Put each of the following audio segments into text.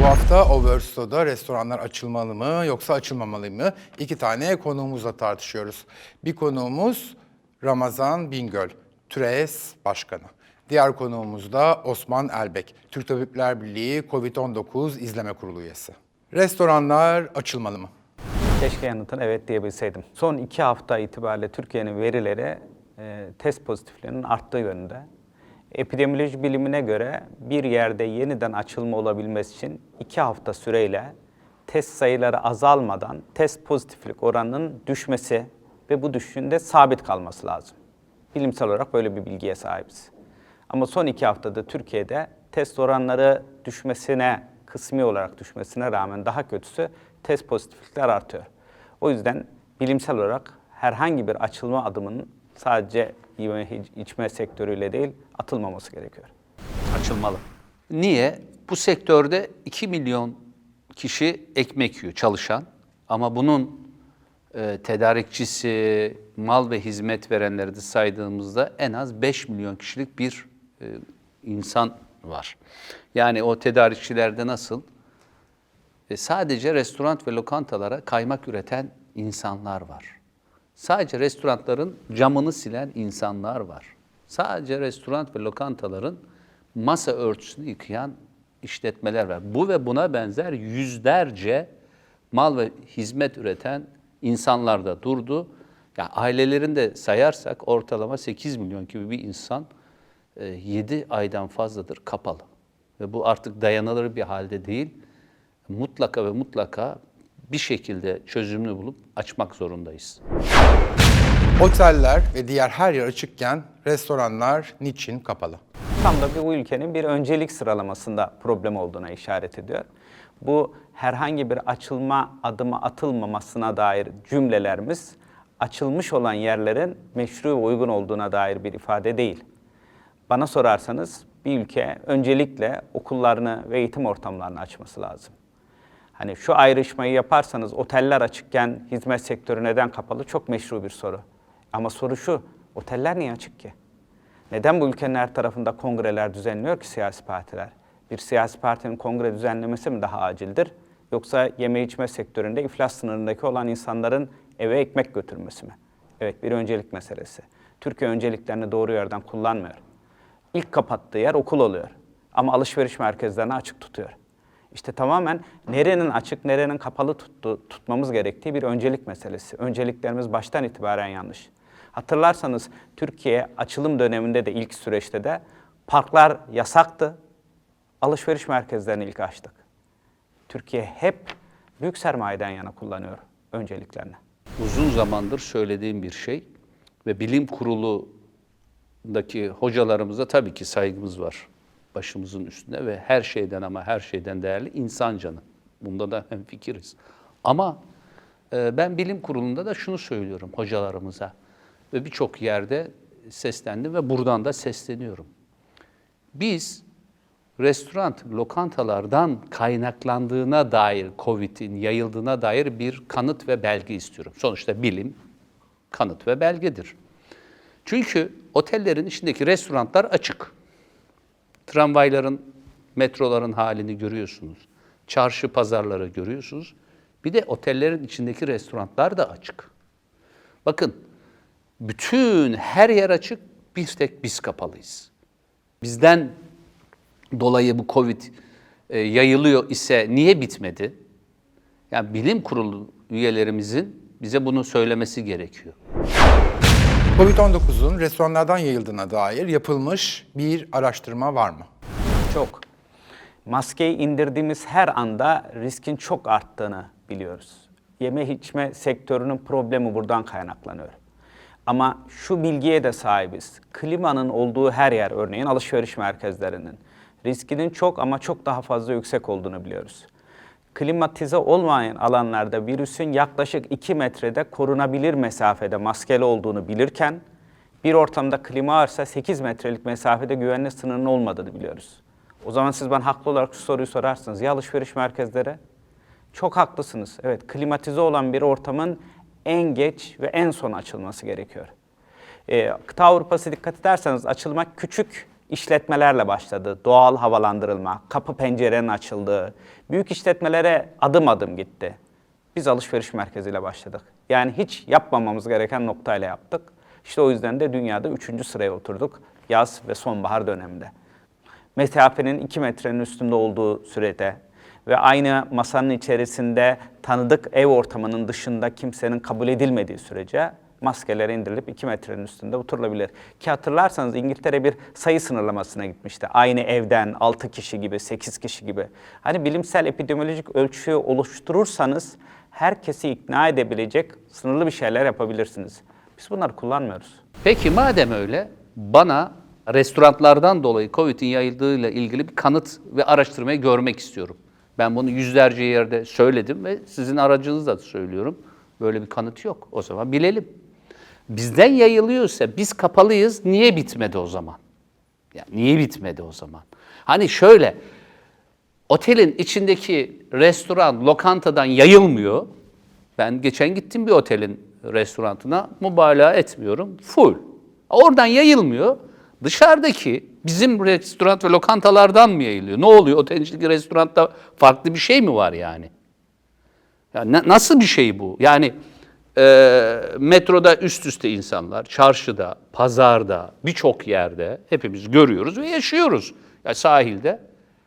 Bu hafta Oversto'da restoranlar açılmalı mı yoksa açılmamalı mı? İki tane konuğumuzla tartışıyoruz. Bir konuğumuz Ramazan Bingöl, TÜRES Başkanı. Diğer konuğumuz da Osman Elbek, Türk Tabipler Birliği COVID-19 İzleme Kurulu üyesi. Restoranlar açılmalı mı? Keşke yanıtını evet diyebilseydim. Son iki hafta itibariyle Türkiye'nin verileri e, test pozitiflerinin arttığı yönünde. Epidemioloji bilimine göre bir yerde yeniden açılma olabilmesi için iki hafta süreyle test sayıları azalmadan test pozitiflik oranının düşmesi ve bu düşüşünde sabit kalması lazım. Bilimsel olarak böyle bir bilgiye sahibiz. Ama son iki haftada Türkiye'de test oranları düşmesine, kısmi olarak düşmesine rağmen daha kötüsü test pozitiflikler artıyor. O yüzden bilimsel olarak herhangi bir açılma adımının sadece içme sektörüyle değil atılmaması gerekiyor. açılmalı. Niye? Bu sektörde 2 milyon kişi ekmek yiyor, çalışan. Ama bunun e, tedarikçisi, mal ve hizmet verenleri de saydığımızda en az 5 milyon kişilik bir e, insan var. Yani o tedarikçilerde nasıl? E, sadece restoran ve lokantalara kaymak üreten insanlar var. Sadece restoranların camını silen insanlar var. Sadece restoran ve lokantaların masa örtüsünü yıkayan işletmeler var. Bu ve buna benzer yüzlerce mal ve hizmet üreten insanlar da durdu. Ya ailelerini de sayarsak ortalama 8 milyon gibi bir insan 7 aydan fazladır kapalı. Ve bu artık dayanılır bir halde değil. Mutlaka ve mutlaka bir şekilde çözümünü bulup açmak zorundayız. Oteller ve diğer her yer açıkken restoranlar niçin kapalı? Tam da bu ülkenin bir öncelik sıralamasında problem olduğuna işaret ediyor. Bu herhangi bir açılma adımı atılmamasına dair cümlelerimiz açılmış olan yerlerin meşru ve uygun olduğuna dair bir ifade değil. Bana sorarsanız bir ülke öncelikle okullarını ve eğitim ortamlarını açması lazım. Hani şu ayrışmayı yaparsanız oteller açıkken hizmet sektörü neden kapalı çok meşru bir soru. Ama soru şu, oteller niye açık ki? Neden bu ülkenin her tarafında kongreler düzenliyor ki siyasi partiler? Bir siyasi partinin kongre düzenlemesi mi daha acildir? Yoksa yeme içme sektöründe iflas sınırındaki olan insanların eve ekmek götürmesi mi? Evet bir öncelik meselesi. Türkiye önceliklerini doğru yerden kullanmıyor. İlk kapattığı yer okul oluyor. Ama alışveriş merkezlerini açık tutuyor. İşte tamamen nerenin açık, nerenin kapalı tuttu, tutmamız gerektiği bir öncelik meselesi. Önceliklerimiz baştan itibaren yanlış. Hatırlarsanız Türkiye açılım döneminde de ilk süreçte de parklar yasaktı. Alışveriş merkezlerini ilk açtık. Türkiye hep büyük sermayeden yana kullanıyor önceliklerini. uzun zamandır söylediğim bir şey ve bilim kurulundaki hocalarımıza tabii ki saygımız var başımızın üstünde ve her şeyden ama her şeyden değerli insan canı. Bunda da hemfikiriz. Ama e, ben bilim kurulunda da şunu söylüyorum hocalarımıza ve birçok yerde seslendim ve buradan da sesleniyorum. Biz restoran, lokantalardan kaynaklandığına dair COVID'in yayıldığına dair bir kanıt ve belge istiyorum. Sonuçta bilim kanıt ve belgedir. Çünkü otellerin içindeki restoranlar açık. Tramvayların, metroların halini görüyorsunuz. Çarşı pazarları görüyorsunuz. Bir de otellerin içindeki restoranlar da açık. Bakın, bütün her yer açık, bir tek biz kapalıyız. Bizden dolayı bu Covid e, yayılıyor ise niye bitmedi? Yani bilim kurulu üyelerimizin bize bunu söylemesi gerekiyor. Covid-19'un restoranlardan yayıldığına dair yapılmış bir araştırma var mı? Çok. Maskeyi indirdiğimiz her anda riskin çok arttığını biliyoruz. Yeme içme sektörünün problemi buradan kaynaklanıyor. Ama şu bilgiye de sahibiz. Klimanın olduğu her yer örneğin alışveriş merkezlerinin riskinin çok ama çok daha fazla yüksek olduğunu biliyoruz. Klimatize olmayan alanlarda virüsün yaklaşık 2 metrede korunabilir mesafede maskeli olduğunu bilirken bir ortamda klima varsa 8 metrelik mesafede güvenli sınırının olmadığını biliyoruz. O zaman siz bana haklı olarak şu soruyu sorarsınız. Ya alışveriş merkezleri? Çok haklısınız. Evet, klimatize olan bir ortamın en geç ve en son açılması gerekiyor. Ee, kıta Avrupası dikkat ederseniz açılmak küçük işletmelerle başladı. Doğal havalandırılma, kapı pencerenin açıldığı, büyük işletmelere adım adım gitti. Biz alışveriş merkeziyle başladık. Yani hiç yapmamamız gereken noktayla yaptık. İşte o yüzden de dünyada üçüncü sıraya oturduk yaz ve sonbahar döneminde. Mesafenin 2 metrenin üstünde olduğu sürede ve aynı masanın içerisinde tanıdık ev ortamının dışında kimsenin kabul edilmediği sürece maskeler indirilip 2 metrenin üstünde oturulabilir. Ki hatırlarsanız İngiltere bir sayı sınırlamasına gitmişti. Aynı evden 6 kişi gibi, 8 kişi gibi. Hani bilimsel epidemiolojik ölçüyü oluşturursanız herkesi ikna edebilecek sınırlı bir şeyler yapabilirsiniz. Biz bunları kullanmıyoruz. Peki madem öyle bana restoranlardan dolayı Covid'in yayıldığıyla ilgili bir kanıt ve araştırmayı görmek istiyorum. Ben bunu yüzlerce yerde söyledim ve sizin aracınızla söylüyorum. Böyle bir kanıt yok. O zaman bilelim. Bizden yayılıyorsa biz kapalıyız. Niye bitmedi o zaman? Ya niye bitmedi o zaman? Hani şöyle otelin içindeki restoran, lokantadan yayılmıyor. Ben geçen gittim bir otelin restorantına, mübalağa etmiyorum, full. Oradan yayılmıyor. Dışarıdaki bizim restoran ve lokantalardan mı yayılıyor? Ne oluyor? Otelin içindeki restoranda farklı bir şey mi var yani? Ya na- nasıl bir şey bu? Yani e, metroda üst üste insanlar, çarşıda, pazarda, birçok yerde hepimiz görüyoruz ve yaşıyoruz. Ya sahilde.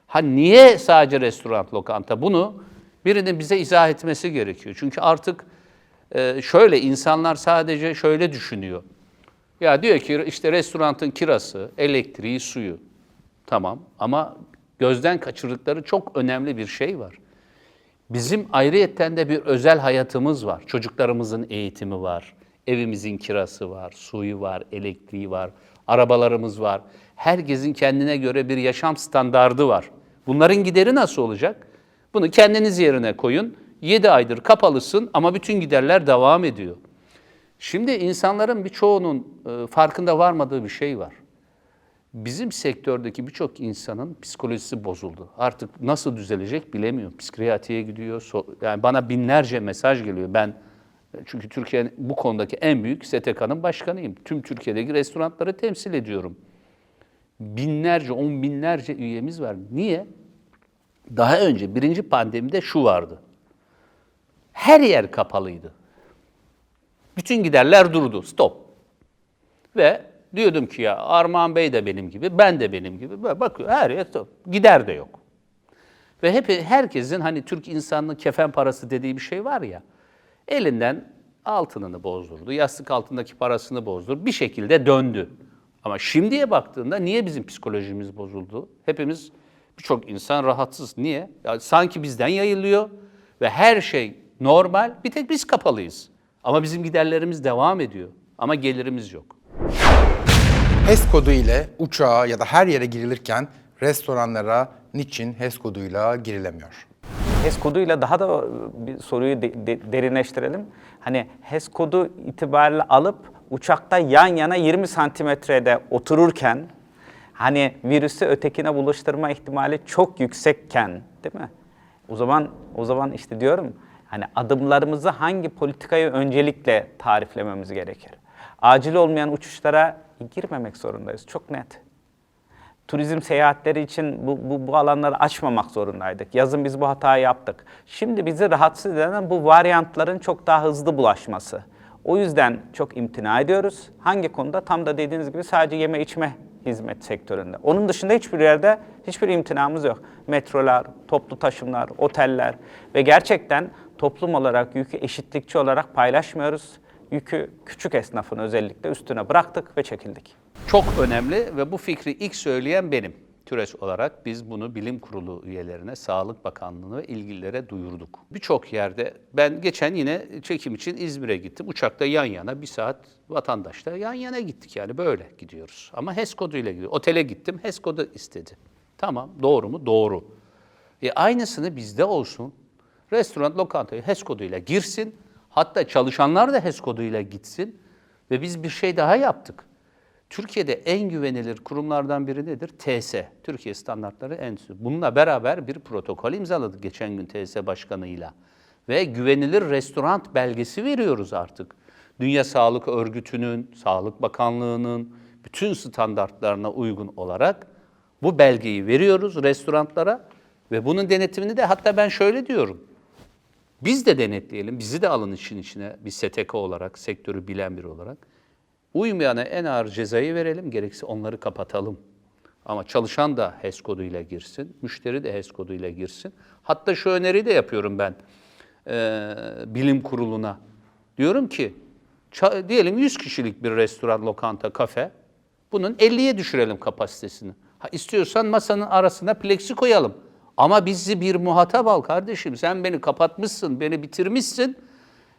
Ha niye sadece restoran, lokanta? Bunu birinin bize izah etmesi gerekiyor. Çünkü artık e, şöyle insanlar sadece şöyle düşünüyor. Ya diyor ki işte restoranın kirası, elektriği, suyu. Tamam ama gözden kaçırdıkları çok önemli bir şey var. Bizim ayrıyetten de bir özel hayatımız var. Çocuklarımızın eğitimi var, evimizin kirası var, suyu var, elektriği var, arabalarımız var. Herkesin kendine göre bir yaşam standardı var. Bunların gideri nasıl olacak? Bunu kendiniz yerine koyun. 7 aydır kapalısın ama bütün giderler devam ediyor. Şimdi insanların birçoğunun e, farkında varmadığı bir şey var. Bizim sektördeki birçok insanın psikolojisi bozuldu. Artık nasıl düzelecek bilemiyor. Psikiyatriye gidiyor. yani bana binlerce mesaj geliyor. Ben e, çünkü Türkiye'nin bu konudaki en büyük STK'nın başkanıyım. Tüm Türkiye'deki restoranları temsil ediyorum. Binlerce, on binlerce üyemiz var. Niye? Daha önce birinci pandemide şu vardı. Her yer kapalıydı. Bütün giderler durdu. Stop. Ve diyordum ki ya Armağan Bey de benim gibi, ben de benim gibi. Böyle bakıyor her yer stop. Gider de yok. Ve hep herkesin hani Türk insanının kefen parası dediği bir şey var ya. Elinden altınını bozdurdu, yastık altındaki parasını bozdurdu. Bir şekilde döndü. Ama şimdiye baktığında niye bizim psikolojimiz bozuldu? Hepimiz birçok insan rahatsız. Niye? Ya sanki bizden yayılıyor ve her şey normal. Bir tek biz kapalıyız. Ama bizim giderlerimiz devam ediyor. Ama gelirimiz yok. HES kodu ile uçağa ya da her yere girilirken restoranlara niçin HES koduyla girilemiyor? HES koduyla daha da bir soruyu de- de- derinleştirelim. Hani HES kodu itibariyle alıp uçakta yan yana 20 santimetrede otururken hani virüsü ötekine bulaştırma ihtimali çok yüksekken değil mi? O zaman o zaman işte diyorum hani adımlarımızı hangi politikayı öncelikle tariflememiz gerekir. Acil olmayan uçuşlara girmemek zorundayız. Çok net turizm seyahatleri için bu, bu, bu alanları açmamak zorundaydık. Yazın biz bu hatayı yaptık. Şimdi bizi rahatsız eden bu varyantların çok daha hızlı bulaşması. O yüzden çok imtina ediyoruz. Hangi konuda? Tam da dediğiniz gibi sadece yeme içme hizmet sektöründe. Onun dışında hiçbir yerde hiçbir imtinamız yok. Metrolar, toplu taşımlar, oteller ve gerçekten toplum olarak yükü eşitlikçi olarak paylaşmıyoruz. Yükü küçük esnafın özellikle üstüne bıraktık ve çekildik. Çok önemli ve bu fikri ilk söyleyen benim. TÜRES olarak biz bunu bilim kurulu üyelerine, Sağlık Bakanlığı'na ve ilgililere duyurduk. Birçok yerde ben geçen yine çekim için İzmir'e gittim. Uçakta yan yana bir saat vatandaşla yan yana gittik yani böyle gidiyoruz. Ama HES koduyla gidiyor. Otele gittim HES kodu istedi. Tamam doğru mu? Doğru. E aynısını bizde olsun. Restoran, lokantaya HES koduyla girsin. Hatta çalışanlar da HES koduyla gitsin. Ve biz bir şey daha yaptık. Türkiye'de en güvenilir kurumlardan biri nedir? TS, Türkiye Standartları Enstitüsü. Bununla beraber bir protokol imzaladık geçen gün TS Başkanı'yla. Ve güvenilir restoran belgesi veriyoruz artık. Dünya Sağlık Örgütü'nün, Sağlık Bakanlığı'nın, bütün standartlarına uygun olarak bu belgeyi veriyoruz restoranlara ve bunun denetimini de hatta ben şöyle diyorum. Biz de denetleyelim, bizi de alın işin içine bir STK olarak, sektörü bilen biri olarak. Uymayana en ağır cezayı verelim, gerekirse onları kapatalım. Ama çalışan da HES koduyla girsin, müşteri de HES koduyla girsin. Hatta şu öneriyi de yapıyorum ben eee, bilim kuruluna. Diyorum ki, diyelim 100 kişilik bir restoran, lokanta, kafe. Bunun 50'ye düşürelim kapasitesini. Ha, istiyorsan masanın arasına plexi koyalım. Ama bizi bir muhatap al kardeşim. Sen beni kapatmışsın, beni bitirmişsin.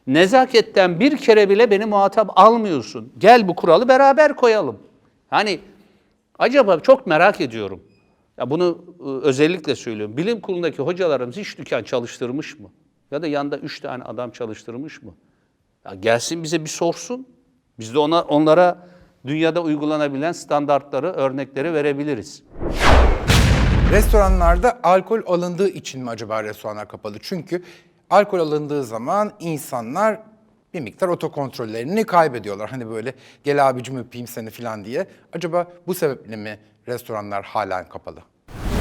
Nezaketten bir kere bile beni muhatap almıyorsun. Gel bu kuralı beraber koyalım. Hani acaba çok merak ediyorum. Ya bunu ıı, özellikle söylüyorum. Bilim kurulundaki hocalarımız hiç dükkan çalıştırmış mı? Ya da yanında üç tane adam çalıştırmış mı? Ya gelsin bize bir sorsun. Biz de ona onlara dünyada uygulanabilen standartları, örnekleri verebiliriz. Restoranlarda alkol alındığı için mi acaba restoranlar kapalı? Çünkü alkol alındığı zaman insanlar bir miktar otokontrollerini kaybediyorlar. Hani böyle gel abicim öpeyim seni falan diye. Acaba bu sebeple mi restoranlar halen kapalı?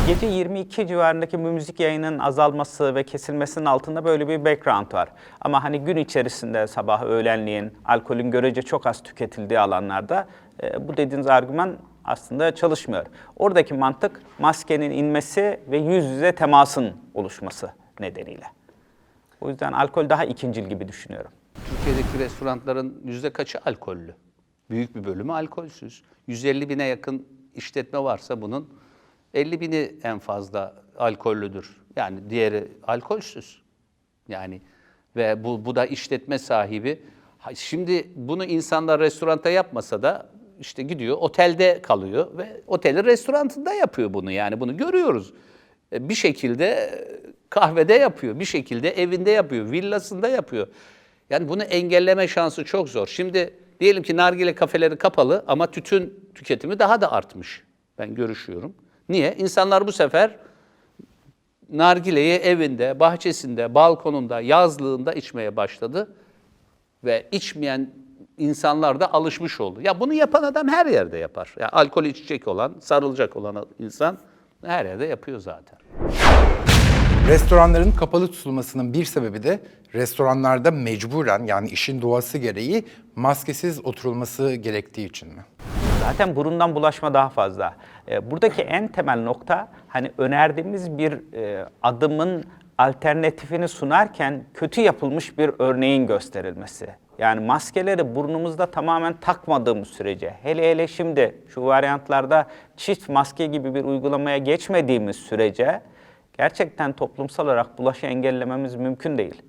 Gece 22 civarındaki müzik yayının azalması ve kesilmesinin altında böyle bir background var. Ama hani gün içerisinde sabah, öğlenleyin alkolün görece çok az tüketildiği alanlarda e, bu dediğiniz argüman aslında çalışmıyor. Oradaki mantık maskenin inmesi ve yüz yüze temasın oluşması nedeniyle. O yüzden alkol daha ikincil gibi düşünüyorum. Türkiye'deki restoranların yüzde kaçı alkollü? Büyük bir bölümü alkolsüz. 150 bine yakın işletme varsa bunun 50 bini en fazla alkollüdür. Yani diğeri alkolsüz. Yani ve bu, bu da işletme sahibi. Şimdi bunu insanlar restoranda yapmasa da işte gidiyor otelde kalıyor ve otelin restorantında yapıyor bunu. Yani bunu görüyoruz. E, Bir şekilde kahvede yapıyor, bir şekilde evinde yapıyor, villasında yapıyor. Yani bunu engelleme şansı çok zor. Şimdi diyelim ki nargile kafeleri kapalı ama tütün tüketimi daha da artmış. Ben görüşüyorum. Niye? İnsanlar bu sefer nargileyi evinde, bahçesinde, balkonunda, yazlığında içmeye başladı. Ve içmeyen insanlar da alışmış oldu. Ya bunu yapan adam her yerde yapar. Ya alkol içecek olan, sarılacak olan insan her yerde yapıyor zaten. Restoranların kapalı tutulmasının bir sebebi de restoranlarda mecburen yani işin doğası gereği maskesiz oturulması gerektiği için mi? Zaten burundan bulaşma daha fazla. E, buradaki en temel nokta hani önerdiğimiz bir e, adımın alternatifini sunarken kötü yapılmış bir örneğin gösterilmesi. Yani maskeleri burnumuzda tamamen takmadığımız sürece, hele hele şimdi şu varyantlarda çift maske gibi bir uygulamaya geçmediğimiz sürece gerçekten toplumsal olarak bulaşı engellememiz mümkün değil.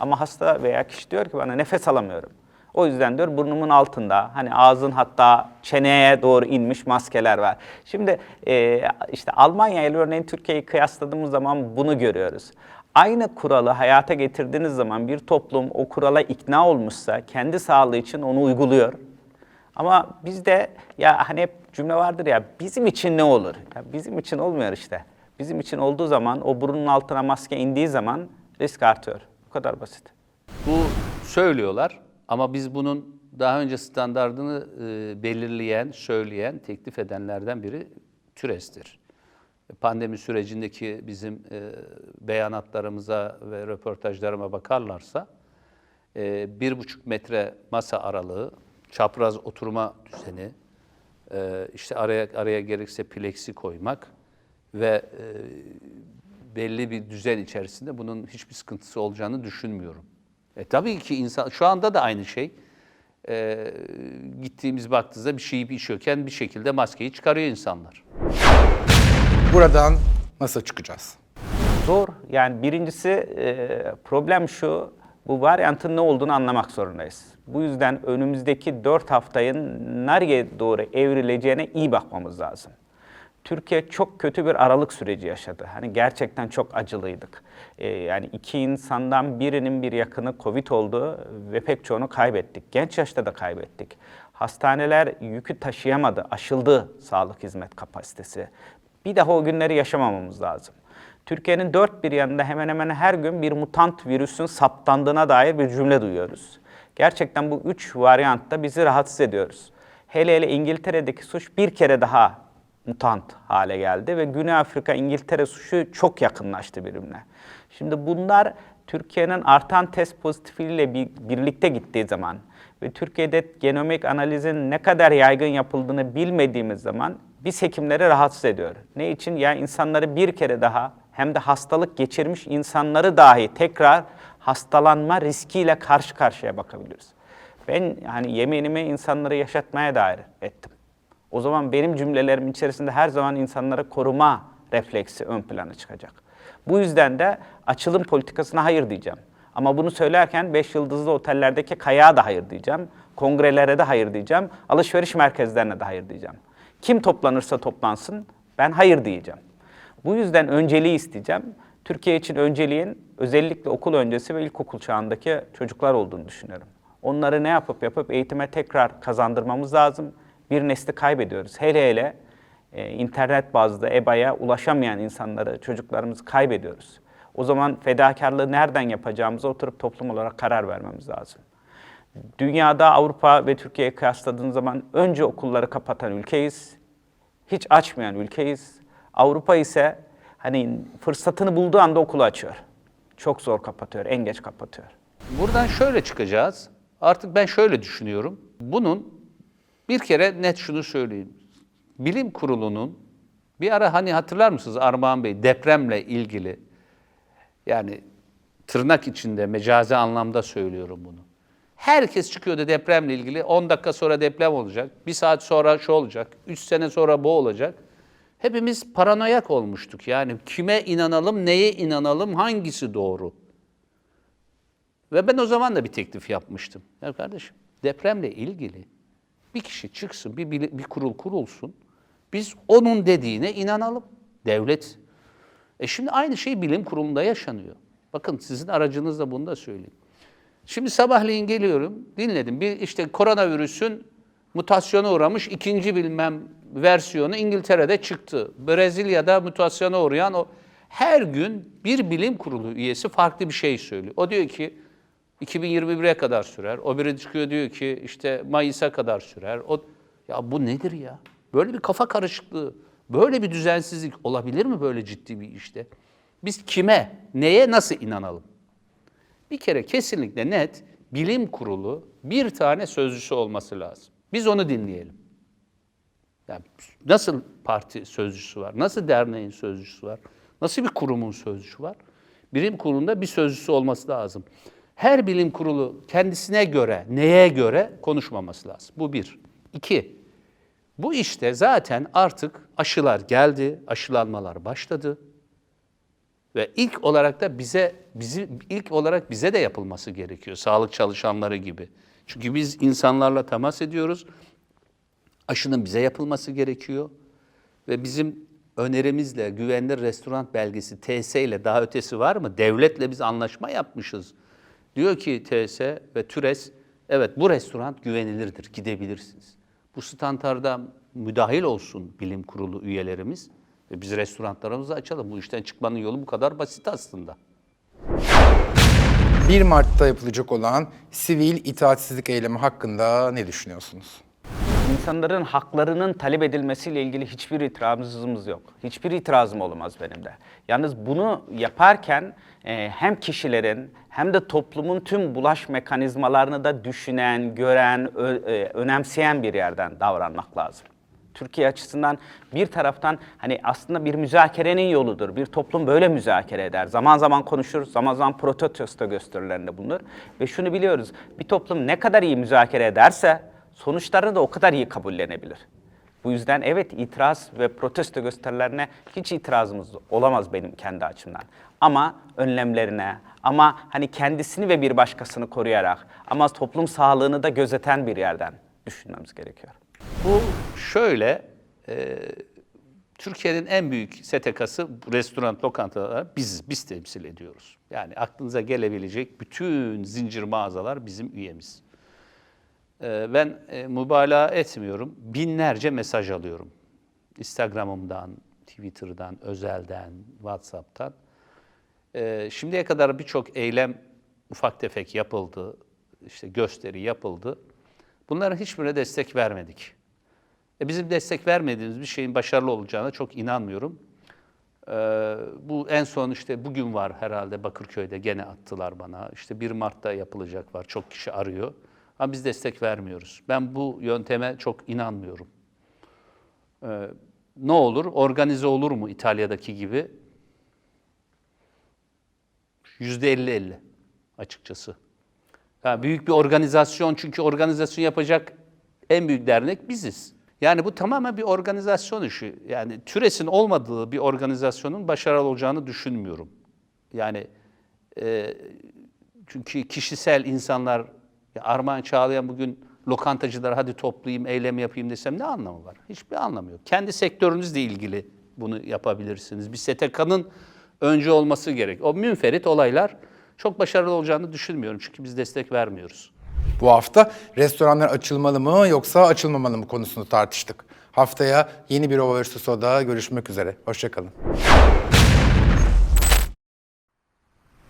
Ama hasta veya kişi diyor ki bana nefes alamıyorum. O yüzden diyor burnumun altında hani ağzın hatta çeneye doğru inmiş maskeler var. Şimdi e, işte Almanya ile örneğin Türkiye'yi kıyasladığımız zaman bunu görüyoruz. Aynı kuralı hayata getirdiğiniz zaman bir toplum o kurala ikna olmuşsa kendi sağlığı için onu uyguluyor. Ama bizde ya hani hep cümle vardır ya bizim için ne olur? Ya bizim için olmuyor işte. Bizim için olduğu zaman o burunun altına maske indiği zaman risk artıyor. Bu kadar basit. Bu söylüyorlar ama biz bunun daha önce standardını e, belirleyen, söyleyen, teklif edenlerden biri TÜRES'tir. Pandemi sürecindeki bizim e, beyanatlarımıza ve röportajlarıma bakarlarsa e, bir buçuk metre masa aralığı, çapraz oturma düzeni, e, işte araya araya gerekse plexi koymak ve e, belli bir düzen içerisinde bunun hiçbir sıkıntısı olacağını düşünmüyorum. E, tabii ki insan şu anda da aynı şey. E, gittiğimiz baktığımızda bir şeyi içiyorken bir şekilde maskeyi çıkarıyor insanlar. Buradan nasıl çıkacağız? Zor. Yani birincisi e, problem şu, bu varyantın ne olduğunu anlamak zorundayız. Bu yüzden önümüzdeki 4 haftayın nereye doğru evrileceğine iyi bakmamız lazım. Türkiye çok kötü bir aralık süreci yaşadı. Hani gerçekten çok acılıydık. E, yani iki insandan birinin bir yakını Covid oldu ve pek çoğunu kaybettik. Genç yaşta da kaybettik. Hastaneler yükü taşıyamadı, aşıldı sağlık hizmet kapasitesi. Bir daha o günleri yaşamamamız lazım. Türkiye'nin dört bir yanında hemen hemen her gün bir mutant virüsün saptandığına dair bir cümle duyuyoruz. Gerçekten bu üç varyantta bizi rahatsız ediyoruz. Hele hele İngiltere'deki suç bir kere daha mutant hale geldi ve Güney Afrika İngiltere suçu çok yakınlaştı birbirine. Şimdi bunlar Türkiye'nin artan test pozitifliğiyle bir, birlikte gittiği zaman ve Türkiye'de genomik analizin ne kadar yaygın yapıldığını bilmediğimiz zaman biz hekimleri rahatsız ediyor. Ne için? Ya insanları bir kere daha hem de hastalık geçirmiş insanları dahi tekrar hastalanma riskiyle karşı karşıya bakabiliriz. Ben hani yeminimi insanları yaşatmaya dair ettim. O zaman benim cümlelerimin içerisinde her zaman insanları koruma refleksi ön plana çıkacak. Bu yüzden de açılım politikasına hayır diyeceğim. Ama bunu söylerken 5 yıldızlı otellerdeki kayağa da hayır diyeceğim. Kongrelere de hayır diyeceğim. Alışveriş merkezlerine de hayır diyeceğim. Kim toplanırsa toplansın ben hayır diyeceğim. Bu yüzden önceliği isteyeceğim. Türkiye için önceliğin özellikle okul öncesi ve ilkokul çağındaki çocuklar olduğunu düşünüyorum. Onları ne yapıp yapıp eğitime tekrar kazandırmamız lazım. Bir nesli kaybediyoruz. Hele hele e, internet bazlı EBA'ya ulaşamayan insanları, çocuklarımızı kaybediyoruz. O zaman fedakarlığı nereden yapacağımıza oturup toplum olarak karar vermemiz lazım. Dünyada Avrupa ve Türkiye'ye kıyasladığın zaman önce okulları kapatan ülkeyiz. Hiç açmayan ülkeyiz. Avrupa ise hani fırsatını bulduğu anda okulu açıyor. Çok zor kapatıyor, en geç kapatıyor. Buradan şöyle çıkacağız. Artık ben şöyle düşünüyorum. Bunun bir kere net şunu söyleyeyim. Bilim kurulunun bir ara hani hatırlar mısınız Armağan Bey depremle ilgili yani tırnak içinde mecazi anlamda söylüyorum bunu. Herkes çıkıyordu depremle ilgili. 10 dakika sonra deprem olacak. Bir saat sonra şu olacak. 3 sene sonra bu olacak. Hepimiz paranoyak olmuştuk. Yani kime inanalım, neye inanalım, hangisi doğru? Ve ben o zaman da bir teklif yapmıştım. Ya kardeşim depremle ilgili bir kişi çıksın, bir, bir kurul kurulsun. Biz onun dediğine inanalım. Devlet. E şimdi aynı şey bilim kurulunda yaşanıyor. Bakın sizin aracınızla bunu da söyleyeyim. Şimdi sabahleyin geliyorum, dinledim. Bir işte koronavirüsün mutasyona uğramış ikinci bilmem versiyonu İngiltere'de çıktı. Brezilya'da mutasyona uğrayan o her gün bir bilim kurulu üyesi farklı bir şey söylüyor. O diyor ki 2021'e kadar sürer. O biri çıkıyor diyor ki işte Mayıs'a kadar sürer. O ya bu nedir ya? Böyle bir kafa karışıklığı, böyle bir düzensizlik olabilir mi böyle ciddi bir işte? Biz kime, neye, nasıl inanalım? Bir kere kesinlikle net bilim kurulu bir tane sözcüsü olması lazım. Biz onu dinleyelim. Yani nasıl parti sözcüsü var? Nasıl derneğin sözcüsü var? Nasıl bir kurumun sözcüsü var? Bilim kurulunda bir sözcüsü olması lazım. Her bilim kurulu kendisine göre, neye göre konuşmaması lazım. Bu bir. İki, bu işte zaten artık aşılar geldi, aşılanmalar başladı. Ve ilk olarak da bize bizi ilk olarak bize de yapılması gerekiyor sağlık çalışanları gibi. Çünkü biz insanlarla temas ediyoruz. Aşının bize yapılması gerekiyor ve bizim önerimizle güvenilir restoran belgesi TS ile daha ötesi var mı? Devletle biz anlaşma yapmışız. Diyor ki TS ve TÜRES evet bu restoran güvenilirdir gidebilirsiniz. Bu standarda müdahil olsun bilim kurulu üyelerimiz ve biz restoranlarımızı açalım. Bu işten çıkmanın yolu bu kadar basit aslında. 1 Mart'ta yapılacak olan sivil itaatsizlik eylemi hakkında ne düşünüyorsunuz? İnsanların haklarının talep edilmesiyle ilgili hiçbir itirazımız yok. Hiçbir itirazım olmaz benim de. Yalnız bunu yaparken e, hem kişilerin hem de toplumun tüm bulaş mekanizmalarını da düşünen, gören, ö- e, önemseyen bir yerden davranmak lazım. Türkiye açısından bir taraftan hani aslında bir müzakerenin yoludur. Bir toplum böyle müzakere eder. Zaman zaman konuşur, zaman zaman protesto gösterilerinde bulunur. Ve şunu biliyoruz, bir toplum ne kadar iyi müzakere ederse sonuçlarını da o kadar iyi kabullenebilir. Bu yüzden evet itiraz ve protesto gösterilerine hiç itirazımız olamaz benim kendi açımdan. Ama önlemlerine, ama hani kendisini ve bir başkasını koruyarak, ama toplum sağlığını da gözeten bir yerden düşünmemiz gerekiyor. Bu şöyle, e, Türkiye'nin en büyük STK'sı restoran, lokantalar biz, biz temsil ediyoruz. Yani aklınıza gelebilecek bütün zincir mağazalar bizim üyemiz. E, ben e, mübalağa etmiyorum, binlerce mesaj alıyorum. Instagram'ımdan, Twitter'dan, özelden, WhatsApp'tan. E, şimdiye kadar birçok eylem ufak tefek yapıldı, işte gösteri yapıldı. Bunların hiçbirine destek vermedik. E bizim destek vermediğimiz bir şeyin başarılı olacağına çok inanmıyorum. Ee, bu en son işte bugün var herhalde Bakırköy'de gene attılar bana. İşte 1 Mart'ta yapılacak var. Çok kişi arıyor. Ama biz destek vermiyoruz. Ben bu yönteme çok inanmıyorum. Ee, ne olur? Organize olur mu İtalya'daki gibi? Yüzde 50-50 açıkçası. Yani büyük bir organizasyon çünkü organizasyon yapacak en büyük dernek biziz. Yani bu tamamen bir organizasyon işi. Yani türesin olmadığı bir organizasyonun başarılı olacağını düşünmüyorum. Yani e, çünkü kişisel insanlar, Armağan Çağlayan bugün lokantacılar hadi toplayayım, eylem yapayım desem ne anlamı var? Hiçbir anlamı yok. Kendi sektörünüzle ilgili bunu yapabilirsiniz. Bir STK'nın önce olması gerek. O münferit olaylar çok başarılı olacağını düşünmüyorum çünkü biz destek vermiyoruz. Bu hafta restoranlar açılmalı mı yoksa açılmamalı mı konusunu tartıştık. Haftaya yeni bir Ova Soda görüşmek üzere. Hoşçakalın.